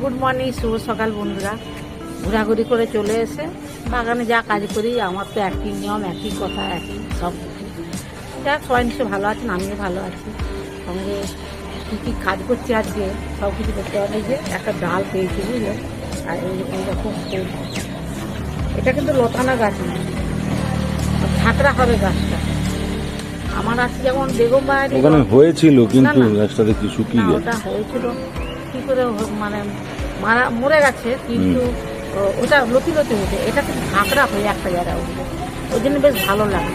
Good morning শুভ সকাল বন্ধুরা। ঘোরাঘুরি করে চলে এসে বাগানে যা কাজ করি আমার তো একই নিয়ম একই কথা একই সব কিছু। যাক সবাই নিশ্চয় ভালো আছেন আমিও ভালো আছি। সঙ্গে কী কী কাজ করছি আজকে সব কিছু করতে হবে। যে একটা ডাল পেয়েছি বুঝলে? আর এই এইরকম ফুল। এটা কিন্তু লতানা গাছ না। ঝাঁকড়া হবে গাছটা। আমার আছে যেমন বেগম বাড়ি ওখানে হয়েছিল কিন্তু না, না। গাছটা দেখি শুকিয়ে না, গেছে? ওটা হয়েছিল। কি করে মানে মারা মরে গেছে কিন্তু ওটা লতি লতি উঠে এটা কিন্তু ঝাঁকড়া হয়ে একটা জায়গায় উঠবে ওই জন্য বেশ ভালো লাগে।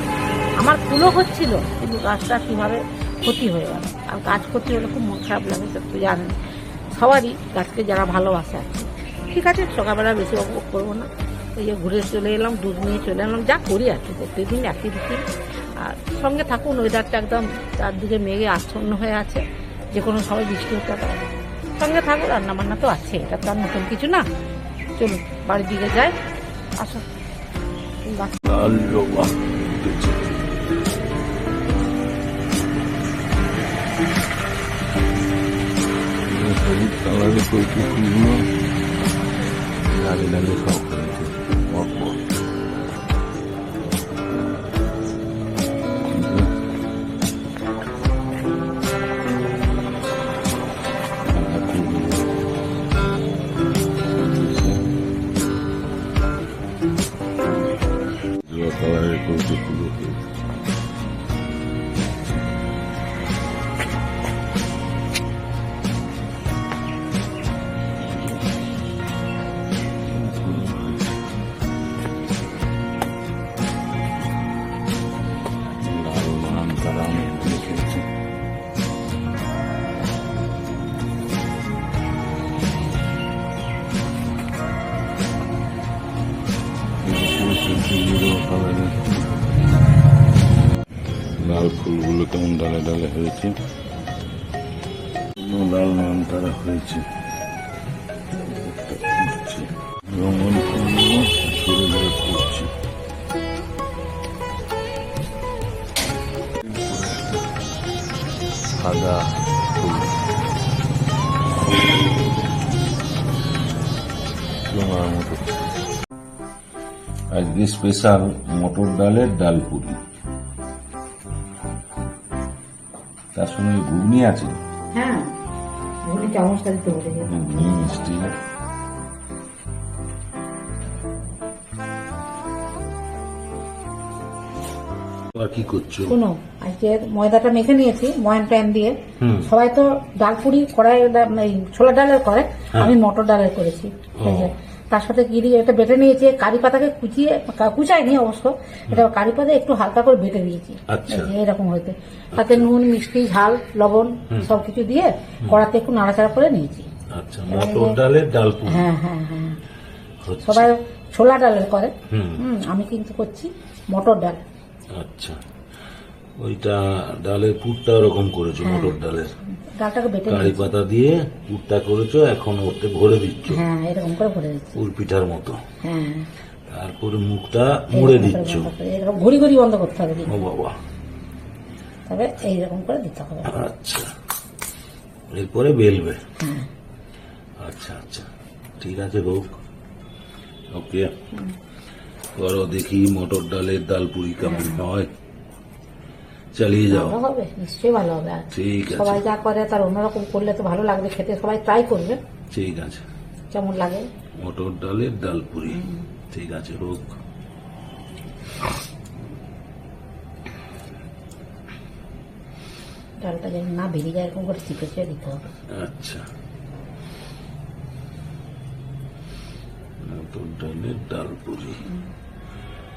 আমার ফুলও হচ্ছিল কিন্তু গাছটা কীভাবে ক্ষতি হয়ে গেল। আর গাছ ক্ষতি হলে খুব মন খারাপ লাগে সেটা তো জানেন সবারই গাছকে যারা ভালোবাসে আর কি। ঠিক আছে সকালবেলা বেশি অপভোগ করব না। এই যে ঘুরে চলে এলাম দুধ নিয়ে চলে এলাম যা করি আর কি প্রত্যেকদিন একই রুটিন। আর সঙ্গে থাকুন ওয়েদারটা একদম চারদিকে মেঘে আচ্ছন্ন হয়ে আছে। যে কোনো সময় বৃষ্টি হতে পারে। সঙ্গে থাকো রান্না বান্না তো আছে, এটা তো আর নতুন কিছু না। চলুন, বাড়ির দিকে যাই, আসো। বাস লাল লালে সব লাল নাম তারা হয়েছে আজকে স্পেশাল মটর ডালের ডাল পুরি। তার সঙ্গে ঘুগনি আছে? হ্যাঁ। চামচটা দিতে ঘুগনি মিষ্টি। কি করছ? শোনো আজকে ময়দাটা মেখে নিয়েছি ময়ান প্যান দিয়ে। সবাই তো ডাল পুরি কড়াই ছোলা ডালের করে হ্যাঁ। আমি মটর ডালের করেছি। তার সাথে কি দিয়ে একটা বেটে নিয়েছি কারি পাতাকে কুচিয়ে কা- কুচাইনি অবশ্য এটা কারি পাতা একটু হালকা করে বেটে দিয়েছি আচ্ছা। এরকম হইতে তাতে নুন মিষ্টি ঝাল লবণ সবকিছু দিয়ে কড়াতে একটু নাড়াচাড়া করে নিয়েছি। আচ্ছা মটর ডালের ডাল হ্যাঁ হ্যাঁ হ্যাঁ। সবাই ছোলা ডালের করে। আমি কিন্তু করছি মটর ডাল। আচ্ছা। ওইটা ডালের পুরটা ওরকম করেছ মটর ডালের। ডালটাকে বেটে কারি পাতা দিয়ে পুরটা করেছ এখন ওতে ভরে দিচ্ছ। হ্যাঁ এরকম করে ভরে দিচ্ছি। পুর পিঠার মতো। হ্যাঁ। তারপরে মুখটা মুড়ে দিচ্ছ। এরকম ঘুরি ঘুরি বন্ধ করতে হবে। ও বাবা। তবে এইরকম করে দিতে হবে। আচ্ছা। এরপরে বেলবে। হ্যাঁ। আচ্ছা আচ্ছা। ঠিক আছে হোক ওকে। করো দেখি মটর ডালের ডাল পুরি কেমন হয়। চালিয়ে যাও। ভালো হবে নিশ্চয়ই ভালো হবে। ঠিক আছে। সবাই যা করে তার অন্যরকম করলে তো ভালো লাগবে খেতে সবাই ট্রাই করবে। ঠিক আছে। কেমন লাগে? মটর ডালের ডাল পুরি। ঠিক আছে হোক। ডালটা যেন না বেরিয়ে যায় এরকম করে চিপে চিপে দিতে হবে। আচ্ছা। মটর ডালের ডাল পুরি।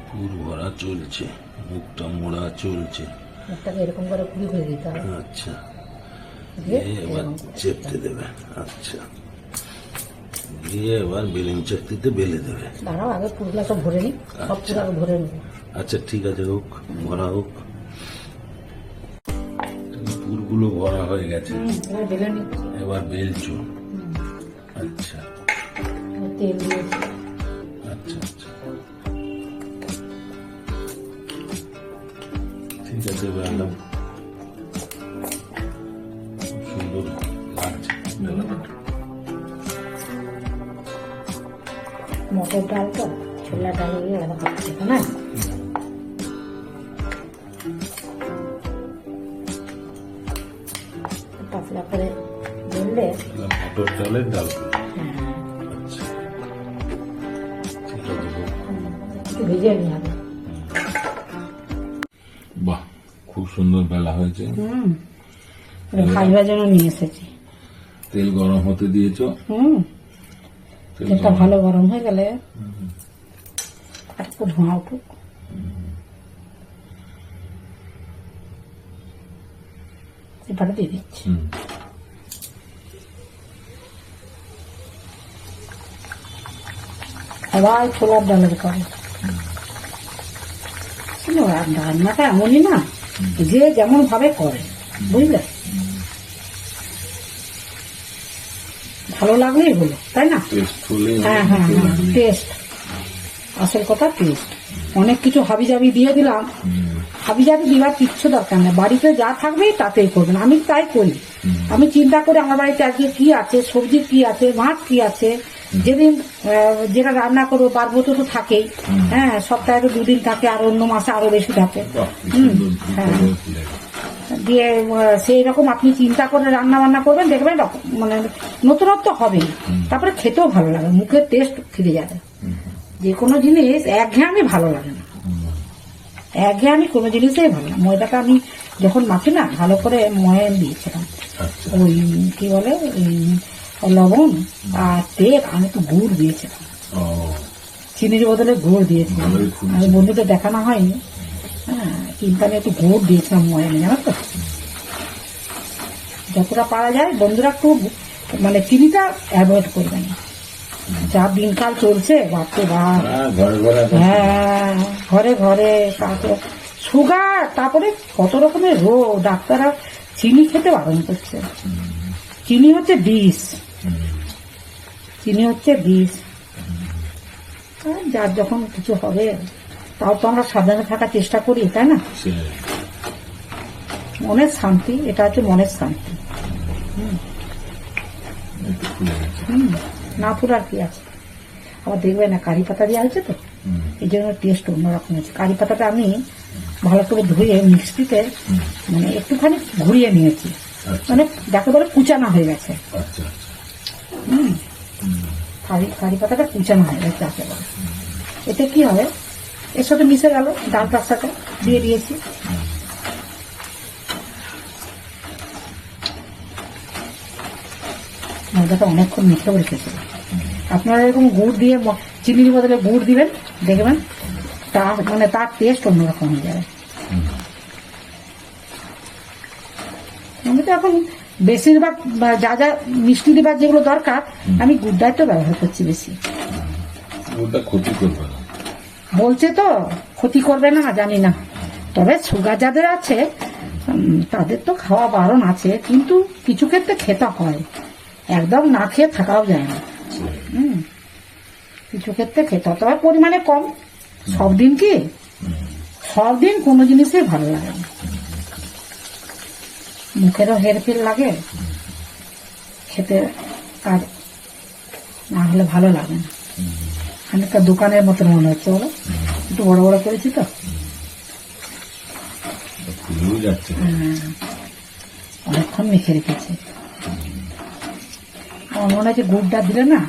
পুর ভরা চলছে মুখটা মোড়া চলছে। মুখটাকে এরকম করে ঘুরি ঘুরে দিতে হবে। আচ্ছা। এবার চেপতে দেবে। আচ্ছা। দিয়ে এবার বেলুন চাকতিতে বেলে দেবে। দাঁড়াও আগে পুরগুলো সব ভরে নিই। সব পুরো আগে ভরে নেব আচ্ছা ঠিক আছে হোক ভরা হোক। পুরগুলো ভরা হয়ে গেছে। বেলে এবার বেলছো। আচ্ছা। তেল দিয়েছি। ঠিক আছে সুন্দর লাগছে মটর ডাল তো ছোলা ডাল দিয়ে করতে হবে না? পাতলা করে বললে মটর ডালের ডাল। হ্যাঁ, আচ্ছা। একটু ভেজে নিয়ে সুন্দর বেলা হয়েছে। হুম। ভাজবার জন্য নিয়ে এসেছি। তেল গরম হতে দিয়েছ। হুম। তেল তেলটা ভালো গরম হয়ে গেলে একটু ধোঁয়া উঠুক। এবারে দিয়ে দিচ্ছি। সবাই ছোলার ডালের করে আর রান্নাটা এমনই না। যে যেমন ভাবে করে বুঝলে? ভালো লাগলেই হলো তাই না? হ্যাঁ হ্যাঁ হ্যাঁ টেস্ট আসল কথা টেস্ট অনেক কিছু হাবি জাবি দিয়ে দিলাম। হাবি জাবি দেওয়ার কিচ্ছু দরকার নেই। বাড়িতে যা থাকবে তাতেই করবেন। আমি তাই করি। আমি চিন্তা করি আমার বাড়িতে আজকে কি আছে সবজি কি আছে মাছ কি আছে যেদিন যেটা রান্না করব পারব তো তো থাকেই। হ্যাঁ সপ্তাহে তো দুদিন থাকে আর অন্য মাসে আরও বেশি থাকে। হ্যাঁ। দিয়ে সেই রকম আপনি চিন্তা করে রান্না বান্না করবেন দেখবেন মানে নতুনত্ব হবেই। তারপরে খেতেও ভালো লাগে মুখের টেস্ট ফিরে যাবে। যে কোনো জিনিস একঘেয়েমি ভালো লাগে না। একঘেয়েমি কোনো জিনিসই ভালো না। ময়দাটা আমি যখন মাখি না ভালো করে ময়ান দিয়েছিলাম। আচ্ছা। ওই কি বলে লবণ আর তেল আমি একটু গুড় দিয়েছিলাম। চিনির বদলে গুড় দিয়েছিলাম। আমি বন্ধুদের দেখানো হয়নি। হ্যাঁ কিন্তু আমি একটু গুড় দিয়েছিলাম ময়ানে জানো তো? যতটা পারা যায় বন্ধুরা একটু মানে চিনিটা অ্যাভয়েড করবেন যা দিনকাল চলছে বাপরে বাপ। হ্যাঁ ঘরে ঘরে এখন হ্যাঁ ঘরে ঘরে তারপরে সুগার তারপরে কত রকমের রোগ ডাক্তাররা চিনি খেতে বারণ করছে। চিনি হচ্ছে বিষ। চিনি হচ্ছে বিষ যার যখন কিছু হবে তাও তো আমরা সাবধানে থাকার চেষ্টা করি তাই না? মনের শান্তি এটা হচ্ছে মনের শান্তি। ফুলে হুম না পুরো আর কি আছে? আবার দেখবে না কারি পাতা দেওয়া হয়েছে তো? এই জন্য টেস্ট অন্যরকম হয়েছে। কারি পাতাটা আমি ভালো করে ধুয়ে মিক্সিতে মানে একটুখানি ঘুরিয়ে নিয়েছি। আচ্ছা। মানে যাকে বলে কুচানা হয়ে গেছে। আচ্ছা আচ্ছা। হুম। কারি কারি পাতাটা কুচানো হয়ে গেছে যাকে বলে এতে কি হবে? এর সাথে মিশে গেল ডালটার সাথে দিয়ে দিয়েছি। ময়দাটা অনেকক্ষণ মেখেও রেখেছিল আপনারা এরকম গুড় দিয়ে চিনির বদলে গুড় দিবেন দেখবেন তার মানে তার টেস্ট অন্যরকম হয়ে যাবে। আমি তো এখন বেশিরভাগ যা যা মিষ্টি দেবার যেগুলো দরকার আমি গুড়টাই তো ব্যবহার করছি বেশি। ওটা ক্ষতি করবে না। বলছে তো ক্ষতি করবে না জানি না। তবে সুগার যাদের আছে তাদের তো খাওয়া বারণ আছে কিন্তু কিছু ক্ষেত্রে খেতে হয়। একদম না খেয়ে থাকাও যায় না। হুম। কিছু ক্ষেত্রে খেতে হয় তবে পরিমাণে কম। সব দিন কি? সব দিন কোনো জিনিসই ভালো লাগে না। মুখেরও হেরফের লাগে। খেতে আর না হলে ভালো লাগে না। অনেকটা দোকানের মতন মনে হচ্ছে বলো? একটু বড় বড় করেছি তো? হ্যাঁ, অনেকক্ষণ মেখে রেখেছি। আমার মনে হচ্ছে গুড়টা দিলে না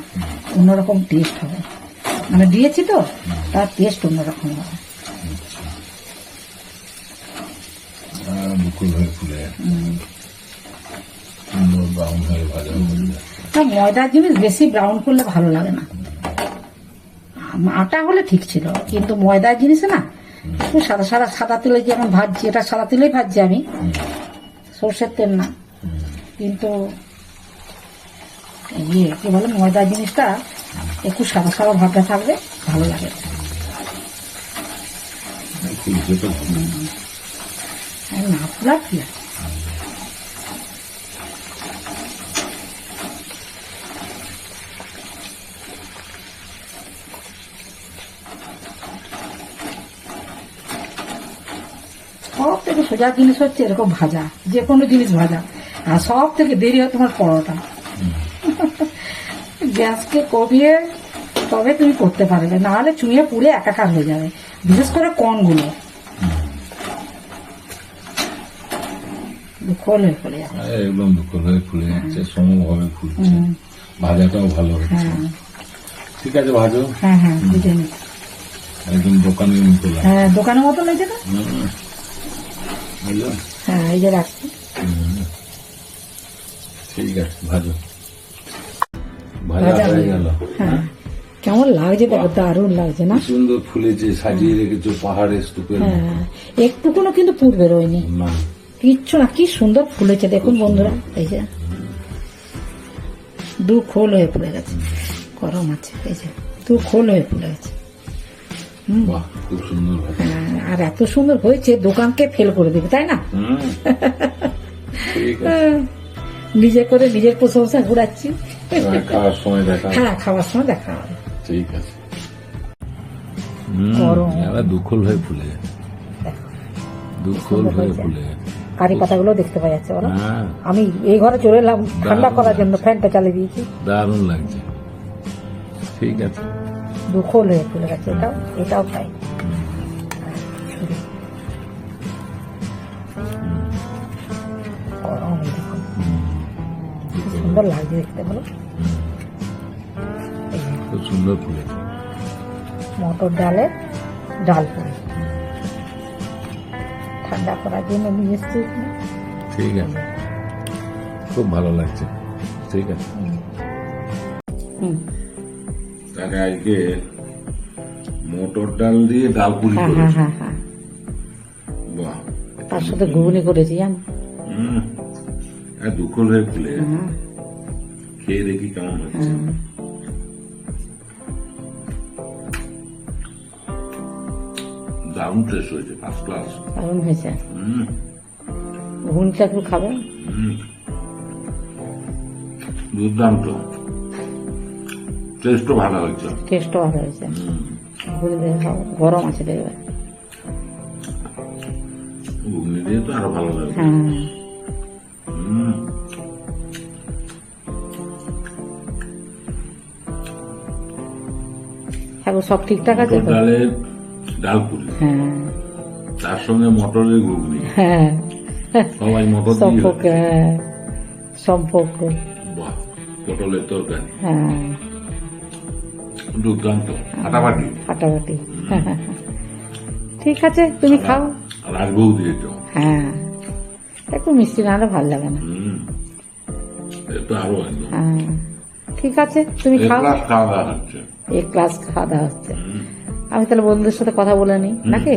অন্যরকম টেস্ট হবে। মানে দিয়েছি তো তার টেস্ট অন্যরকম হবে আর মুকুল হয়ে ফুলে। সুন্দর ব্রাউন হয়ে ভাজা ময়দার জিনিস বেশি ব্রাউন করলে ভালো লাগে না। আটা হলে ঠিক ছিল কিন্তু ময়দার জিনিস না। একটু সাদা সাদা সাদা তেলে যেমন ভাজছি এটা সাদা তেলেই ভাজছি আমি। সর্ষের তেল না। কিন্তু ইয়ে কি বলে ময়দার জিনিসটা একটু সাদা সাদা ভাবটা থাকবে ভালো লাগে। না ফুলা কি আছে? সব থেকে সোজা জিনিস হচ্ছে এরকম ভাজা যে কোনো জিনিস ভাজা। আর সব থেকে দেরি হয় তোমার পরোটা। গ্যাসকে কমিয়ে তবে তুমি করতে পারবে না হলে চুয়ে পুড়ে একাকার হয়ে যাবে। বিশেষ করে কনগুলো। হয়ে একদম দুঃখ হয়ে। ফুলে যাচ্ছে সমভাবে ফুলছে। ভাজাটাও ভালো হচ্ছে। হ্যাঁ ঠিক আছে ভাজো। হ্যাঁ হ্যাঁ বুঝে একদম দোকানের মতো হ্যাঁ দোকানের মতো লেগে না হ্যাঁ এই যে রাখছি। ঠিক আছে ভাজো। ভাজা ভাজা হয়ে হয়ে গেল। হ্যাঁ। কেমন লাগছে দেখো দারুণ লাগছে না? সুন্দর ফুলেছে সাজিয়ে রেখেছো পাহাড়ের স্তূপের। হ্যাঁ একটুকুনো কিন্তু পুর বেরোয়নি। না। কিচ্ছু না কি সুন্দর ফুলেছে দেখুন বন্ধুরা। এই যে দু খোল হয়ে ফুলে গেছে গরম আছে এই যে দু খোল হয়ে ফুলে গেছে। হ্যাঁ, আর এত সুন্দর হয়েছে দোকানকে ফেল করে দিবে তাই না? হ্যাঁ, নিজে করে নিজের প্রশংসা ঘুরাচ্ছি। এবার খাওয়ার সময় দেখা হ্যাঁ খাওয়ার সময় দেখা হবে। ঠিক আছে। গরম। দুখল হয়ে ফুলে। দুখল হয়ে ফুলে। কারি পাতাগুলো দেখতে পাওয়া যাচ্ছে বলো। হ্যাঁ। আমি এই ঘরে চলে এলাম ঠান্ডা করার জন্য ফ্যানটা চালিয়ে দিয়েছি। দারুণ লাগছে। ঠিক আছে। দুখোল হয়ে ফুলে গেছে এটাও এটাও তাই গরম দেখুন সুন্দর লাগছে দেখতে বলো। খুব সুন্দর ফুলেছে। মটর ডালে ডাল পুরি ঠান্ডা করার জন্য নিয়ে এসছি। ঠিক আছে। খুব ভালো লাগছে। ঠিক আছে। হুম। তাহলে আজকে মটর ডাল দিয়ে ডাল পুরি হ্যাঁ হ্যাঁ করেছে হ্যাঁ। বাহ। তার সাথে ঘুগনি করেছি জানো? আর দুখল হয়ে ফুলে হ্যাঁ। খেয়ে দেখি কেমন হচ্ছে। দারুণ টেস্ট হয়েছে ফার্স্ট ক্লাস দারুণ হয়েছে। হুম। ঘুগনিটা একটু খাবে হুম। দুর্দান্ত। টেস্টও ভালো হয়েছে। টেস্টও ভালো হয়েছে। ঘুগনি দিয়ে খাও গরম আছে দেখবে ঘুগনি দিয়ে তো আরও ভালো লাগবে। হ্যাঁ। এখন সব ঠিকঠাক আছে তো? ডাল পুরি হ্যাঁ। তার সঙ্গে মটরের ঘুগনি হ্যাঁ। সবাই মটর সম্পর্ক হ্যাঁ সম্পর্ক। বাহ পটলের তরকারি। হ্যাঁ। দুর্দান্ত। ফাটাফাটি ফাটাফাটি ঠিক আছে তুমি খাও। আর আগেও দিয়েছ হ্যাঁ। একটু মিষ্টি না হলে ভালো লাগে না। তো আরও হ্যাঁ ঠিক আছে তুমি খাও। খাওয়া দাওয়া হচ্ছে। এক ক্লাস খাওয়া দাওয়া হচ্ছে। আমি তাহলে বন্ধুদের সাথে কথা বলে নিই নাকি?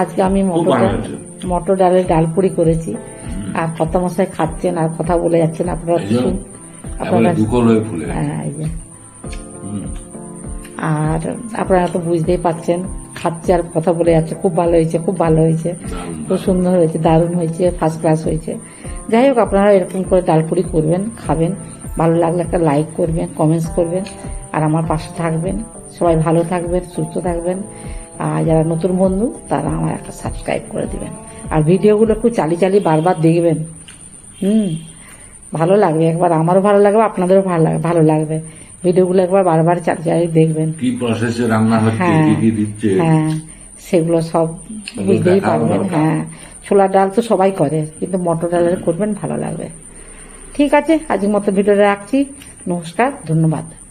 আজকে আমি মটর মটর ডালের ডাল পুরি করেছি। আর কত মশাই খাচ্ছেন আর কথা বলে যাচ্ছেন আপনারা আপনারা হয়ে আর আপনারা তো বুঝতেই পারছেন খাচ্ছে আর কথা বলে যাচ্ছে খুব ভালো হয়েছে খুব ভালো হয়েছে। খুব সুন্দর হয়েছে দারুণ হয়েছে ফার্স্ট ক্লাস হয়েছে। যাই হোক আপনারা এরকম করে ডালপুরি করবেন খাবেন। ভালো লাগলে একটা লাইক করবেন কমেন্টস করবেন আর আমার পাশে থাকবেন। সবাই ভালো থাকবেন সুস্থ থাকবেন। আর যারা নতুন বন্ধু তারা আমার একটা সাবস্ক্রাইব করে দিবেন। আর ভিডিওগুলো একটু চালিয়ে চালিয়ে বারবার দেখবেন। হুম ভালো লাগবে। একবার আমারও ভালো লাগবে আপনাদেরও ভালো লাগবে ভালো লাগবে। ভিডিওগুলো একবার বারবার চালিয়ে চালিয়ে দেখবেন। কি প্রসেসে রান্না হচ্ছে হ্যাঁ। কি কি দিচ্ছে? হ্যাঁ সেগুলো সব বুঝতেই পারবেন। হ্যাঁ ছোলার ডাল তো সবাই করে কিন্তু মটর ডালের করবেন ভালো লাগবে। ঠিক আছে আজকের মতো ভিডিওটা রাখছি। নমস্কার ধন্যবাদ।